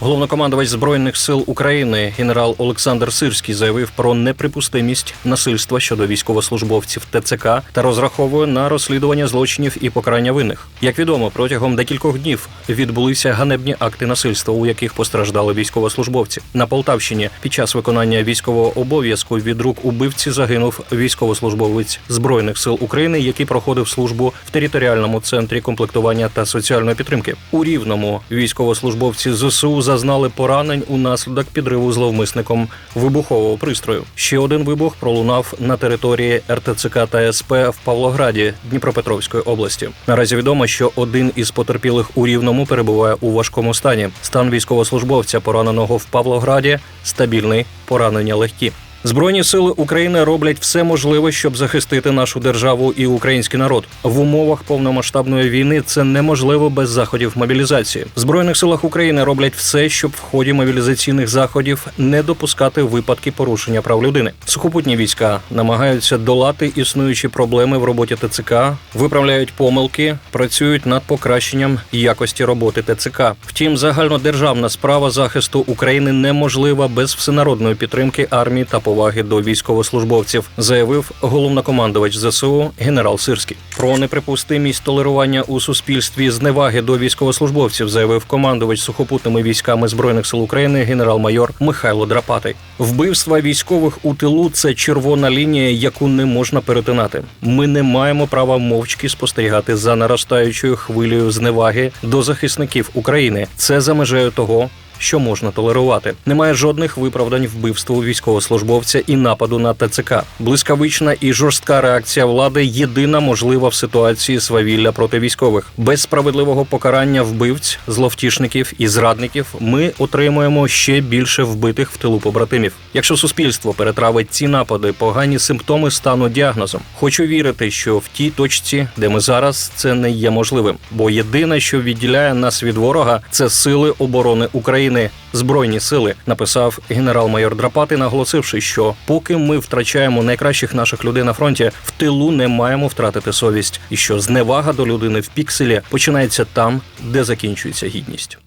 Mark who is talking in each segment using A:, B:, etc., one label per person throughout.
A: Головнокомандувач збройних сил України генерал Олександр Сирський заявив про неприпустимість насильства щодо військовослужбовців ТЦК та розраховує на розслідування злочинів і покарання винних. Як відомо, протягом декількох днів відбулися ганебні акти насильства, у яких постраждали військовослужбовці. На Полтавщині під час виконання військового обов'язку від рук убивці загинув військовослужбовець збройних сил України, який проходив службу в територіальному центрі комплектування та соціальної підтримки. У рівному військовослужбовці ЗСУ зазнали поранень унаслідок підриву зловмисником вибухового пристрою. Ще один вибух пролунав на території РТЦК та СП в Павлограді Дніпропетровської області. Наразі відомо, що один із потерпілих у рівному перебуває у важкому стані. Стан військовослужбовця, пораненого в Павлограді, стабільний, поранення легкі. Збройні сили України роблять все можливе, щоб захистити нашу державу і український народ. В умовах повномасштабної війни це неможливо без заходів мобілізації. В збройних силах України роблять все, щоб в ході мобілізаційних заходів не допускати випадки порушення прав людини. Сухопутні війська намагаються долати існуючі проблеми в роботі ТЦК, виправляють помилки, працюють над покращенням якості роботи ТЦК. Втім, загальнодержавна справа захисту України неможлива без всенародної підтримки армії та поваги до військовослужбовців, заявив головнокомандувач ЗСУ генерал Сирський. Про неприпустимість толерування у суспільстві зневаги до військовослужбовців заявив командувач сухопутними військами збройних сил України генерал-майор Михайло Драпатий. Вбивства військових у тилу це червона лінія, яку не можна перетинати. Ми не маємо права мовчки спостерігати за наростаючою хвилею зневаги до захисників України. Це за межею того, що можна толерувати. Немає жодних виправдань вбивству військовослужбовця і нападу на ТЦК. Блискавична і жорстка реакція влади єдина можлива в ситуації свавілля проти військових. Без справедливого покарання вбивць, зловтішників і зрадників ми отримуємо ще більше вбитих в тилу побратимів. Якщо суспільство перетравить ці напади, погані симптоми стануть діагнозом. Хочу вірити, що в тій точці, де ми зараз, це не є можливим, бо єдине, що відділяє нас від ворога, це сили оборони України. Збройні сили написав генерал-майор Драпати, наголосивши, що поки ми втрачаємо найкращих наших людей на фронті, в тилу не маємо втратити совість, і що зневага до людини в пікселі починається там, де закінчується гідність.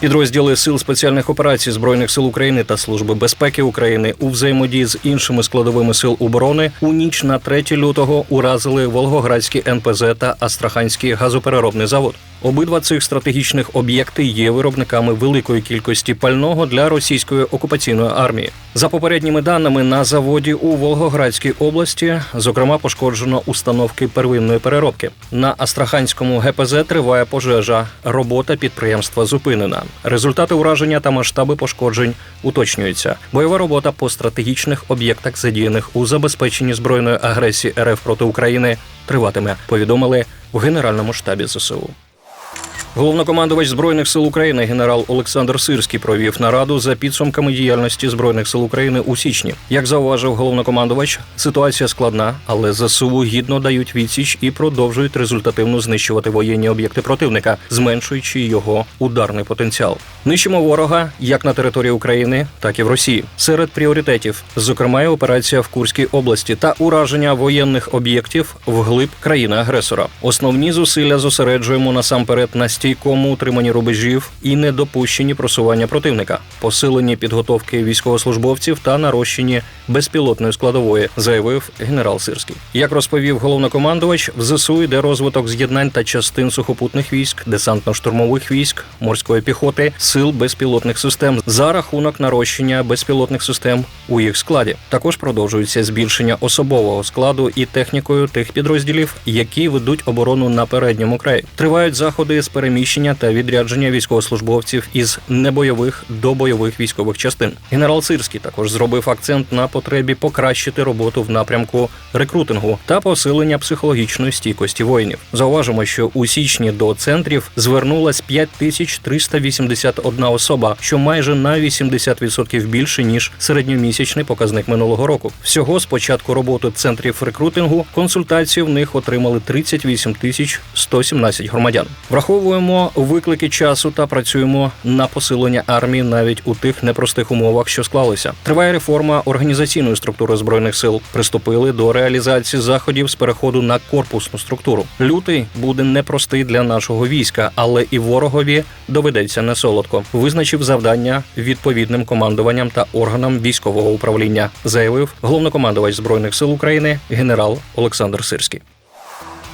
A: Підрозділи сил спеціальних операцій збройних сил України та служби безпеки України у взаємодії з іншими складовими сил оборони у ніч на 3 лютого уразили Волгоградський НПЗ та Астраханський газопереробний завод. Обидва цих стратегічних об'єкти є виробниками великої кількості пального для російської окупаційної армії. За попередніми даними на заводі у Волгоградській області, зокрема, пошкоджено установки первинної переробки. На Астраханському ГПЗ триває пожежа. Робота підприємства зупинена. Результати ураження та масштаби пошкоджень уточнюються. Бойова робота по стратегічних об'єктах, задіяних у забезпеченні збройної агресії РФ проти України, триватиме. Повідомили в Генеральному штабі ЗСУ. Головнокомандувач збройних сил України генерал Олександр Сирський провів нараду за підсумками діяльності збройних сил України у січні. Як зауважив головнокомандувач, ситуація складна, але ЗСУ гідно дають відсіч і продовжують результативно знищувати воєнні об'єкти противника, зменшуючи його ударний потенціал. Нищимо ворога як на території України, так і в Росії. Серед пріоритетів, зокрема, і операція в Курській області та ураження воєнних об'єктів вглиб країни-агресора. Основні зусилля зосереджуємо насамперед на стійкому утриманні рубежів і недопущенні просування противника, посиленні підготовки військовослужбовців та нарощенні безпілотної складової, заявив генерал Сирський. Як розповів головнокомандувач, в ЗСУ йде розвиток з'єднань та частин сухопутних військ, десантно-штурмових військ, морської піхоти, сил безпілотних систем за рахунок нарощення безпілотних систем у їх складі. Також продовжується збільшення особового складу і технікою тих підрозділів, які ведуть оборону на передньому краї. Тривають заходи з переміщення та відрядження військовослужбовців із небойових до бойових військових частин. Генерал Сирський також зробив акцент на потребі покращити роботу в напрямку рекрутингу та посилення психологічної стійкості воїнів. Зауважимо, що у січні до центрів звернулась 5381 особа, що майже на 80% більше ніж середньомісячний показник минулого року. Всього з початку роботи центрів рекрутингу консультації в них отримали 38 тисяч 117 громадян. Враховуємо Долаємо виклики часу та працюємо на посилення армії навіть у тих непростих умовах, що склалися. Триває реформа організаційної структури збройних сил. Приступили до реалізації заходів з переходу на корпусну структуру. Лютий буде непростий для нашого війська, але і ворогові доведеться не солодко. Визначив завдання відповідним командуванням та органам військового управління, заявив головнокомандувач збройних сил України генерал Олександр Сирський.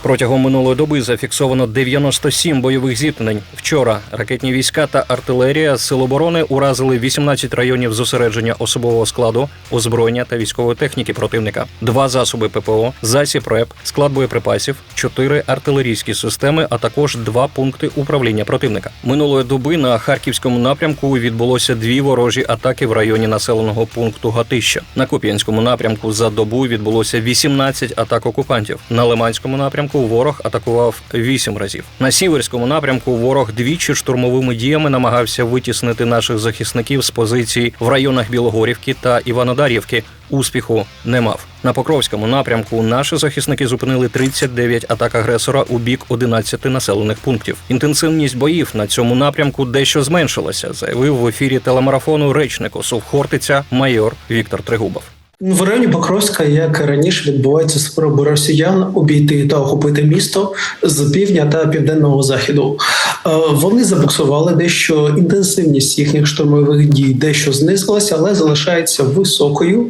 A: Протягом минулої доби зафіксовано 97 бойових зіткнень. Вчора ракетні війська та артилерія Сил оборони уразили 18 районів зосередження особового складу, озброєння та військової техніки противника, два засоби ППО, засіб РЕП, склад боєприпасів, чотири артилерійські системи, а також два пункти управління противника. Минулої доби на харківському напрямку відбулося дві ворожі атаки в районі населеного пункту Гатища. На Куп'янському напрямку за добу відбулося 18 атак окупантів. На Лиманському напрямку ворог атакував 8 разів. На сіверському напрямку ворог двічі штурмовими діями намагався витіснити наших захисників з позицій в районах Білогорівки та Іванодарівки. Успіху не мав. На Покровському напрямку наші захисники зупинили 39 атак агресора у бік 11 населених пунктів. Інтенсивність боїв на цьому напрямку дещо зменшилася, заявив в ефірі телемарафону речнику Сувхортиця майор Віктор Тригубов.
B: В районі Покровська, як і раніше, відбуваються спроби росіян обійти та охопити місто з півдня та південного заходу. Е, Вони забуксували дещо інтенсивність їхніх штурмових дій, дещо знизилася, але залишається високою.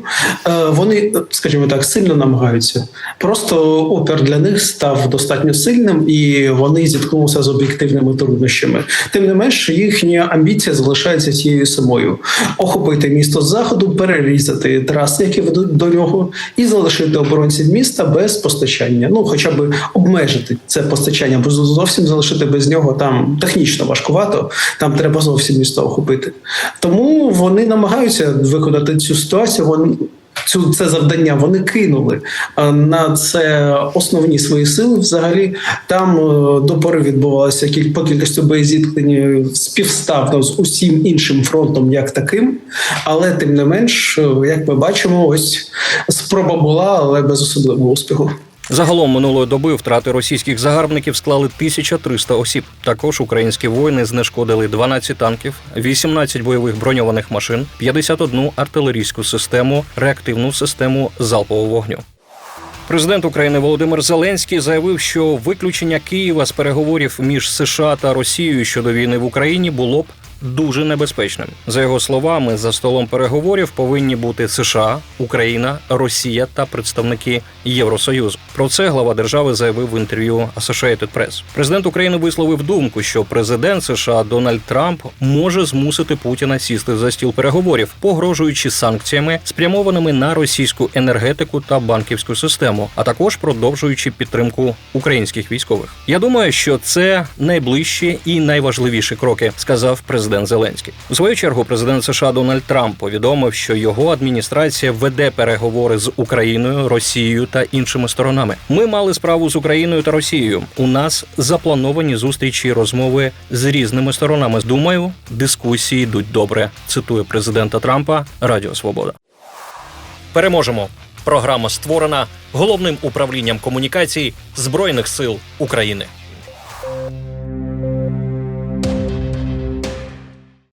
B: Е, Вони, скажімо так, сильно намагаються. Просто опір для них став достатньо сильним, і вони зіткнулися з об'єктивними труднощами. Тим не менш, їхня амбіція залишається тією самою: охопити місто з заходу, перерізати траси, які ведуть до нього, і залишити оборонців міста без постачання. Ну, хоча б обмежити це постачання, бо зовсім залишити без нього там технічно важкувато. Там треба зовсім місто охопити. Тому вони намагаються виконати цю ситуацію. Вони Цю це завдання вони кинули е, на це основні свої сили. Взагалі там е, до пори відбувалося кіль по кількості боєзіткнень співставно з усім іншим фронтом, як таким. Але тим не менш, е, як ми бачимо, ось спроба була, але без особливого успіху.
A: Загалом минулої доби втрати російських загарбників склали 1300 осіб. Також українські воїни знешкодили 12 танків, 18 бойових броньованих машин, 51 артилерійську систему, реактивну систему залпового вогню. Президент України Володимир Зеленський заявив, що виключення Києва з переговорів між США та Росією щодо війни в Україні було б дуже небезпечним. За його словами, за столом переговорів повинні бути США, Україна, Росія та представники Євросоюзу. Про це глава держави заявив в інтерв'ю Associated Press. Президент України висловив думку, що президент США Дональд Трамп може змусити Путіна сісти за стіл переговорів, погрожуючи санкціями, спрямованими на російську енергетику та банківську систему, а також продовжуючи підтримку українських військових. Я думаю, що це найближчі і найважливіші кроки, сказав президент Зеленський. У свою чергу президент США Дональд Трамп повідомив, що його адміністрація веде переговори з Україною, Росією та іншими сторонами. Ми мали справу з Україною та Росією. У нас заплановані зустрічі і розмови з різними сторонами. Думаю, дискусії йдуть добре. Цитує президента Трампа Радіо Свобода. Переможемо. Програма створена головним управлінням комунікацій Збройних сил України.